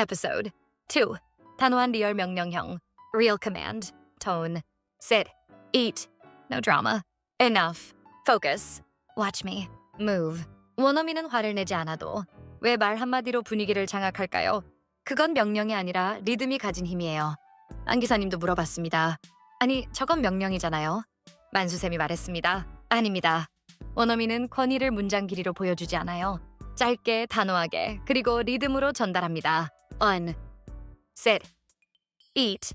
Episode 2. 단호한 리얼 명령형. Real command. Tone. Sit. Eat. No drama. Enough. Focus. Watch me. Move. 원어민은 화를 내지 않아도 왜 말 한마디로 분위기를 장악할까요? 그건 명령이 아니라 리듬이 가진 힘이에요. 안 기사님도 물어봤습니다. 아니, 저건 명령이잖아요. 만수쌤이 말했습니다. 아닙니다. 원어민은 권위를 문장 길이로 보여주지 않아요. 짧게, 단호하게, 그리고 리듬으로 전달합니다. On. Sit. Eat.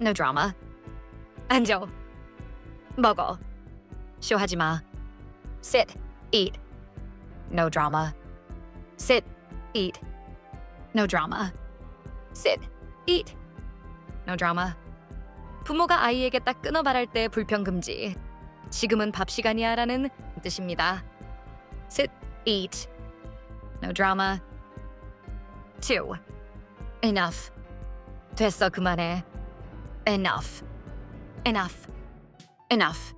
No drama. 앉아. 먹어. 쇼하지 마. Sit. Eat. No drama. Sit. Eat. No drama. Sit. Eat. No drama. 부모가 아이에게 딱 끊어 말할 때 불평 금지. 지금은 밥 시간이야라는 뜻입니다. Sit, eat. No drama. Two. Enough. 됐어 그만해. Enough. Enough. Enough.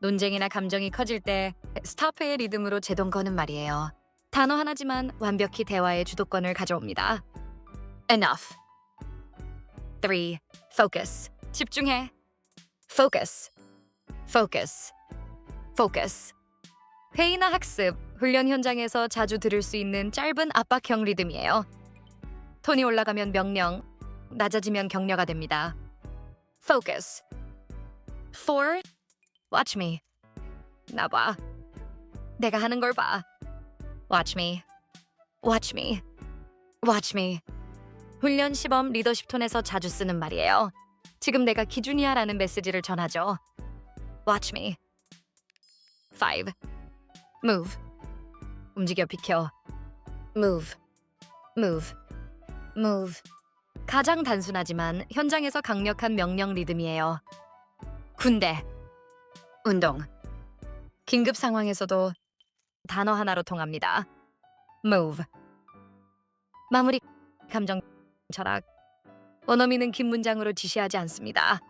논쟁이나 감정이 커질 때 스타프의 리듬으로 제동 거는 말이에요. 단어 하나지만 완벽히 대화의 주도권을 가져옵니다. Enough. Three. Focus. 집중해. Focus. Focus. Focus. 회의나 학습, 훈련 현장에서 자주 들을 수 있는 짧은 압박형 리듬이에요. 톤이 올라가면 명령, 낮아지면 격려가 됩니다. Focus. Four. Watch me. 나 봐. 내가 하는 걸 봐. Watch me. Watch me. Watch me. 훈련 시범 리더십 톤에서 자주 쓰는 말이에요. 지금 내가 기준이야라는 메시지를 전하죠. Watch me. Five. Move. 움직여 비켜. Move. Move. Move. 가장 단순하지만 현장에서 강력한 명령 리듬이에요. 군대. 운동. 긴급 상황에서도 단어 하나로 통합니다. Move. 마무리 감정 철학. 원어민은 긴 문장으로 지시하지 않습니다.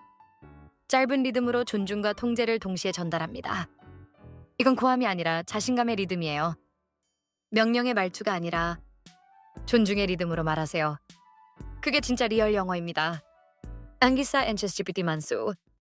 짧은 리듬으로 존중과 통제를 동시에 전달합니다. 이건 고함이 아니라 자신감의 리듬이에요. 명령의 말투가 아니라 존중의 리듬으로 말하세요. 그게 진짜 리얼 영어입니다. 안기사 엔체스 GPT 만수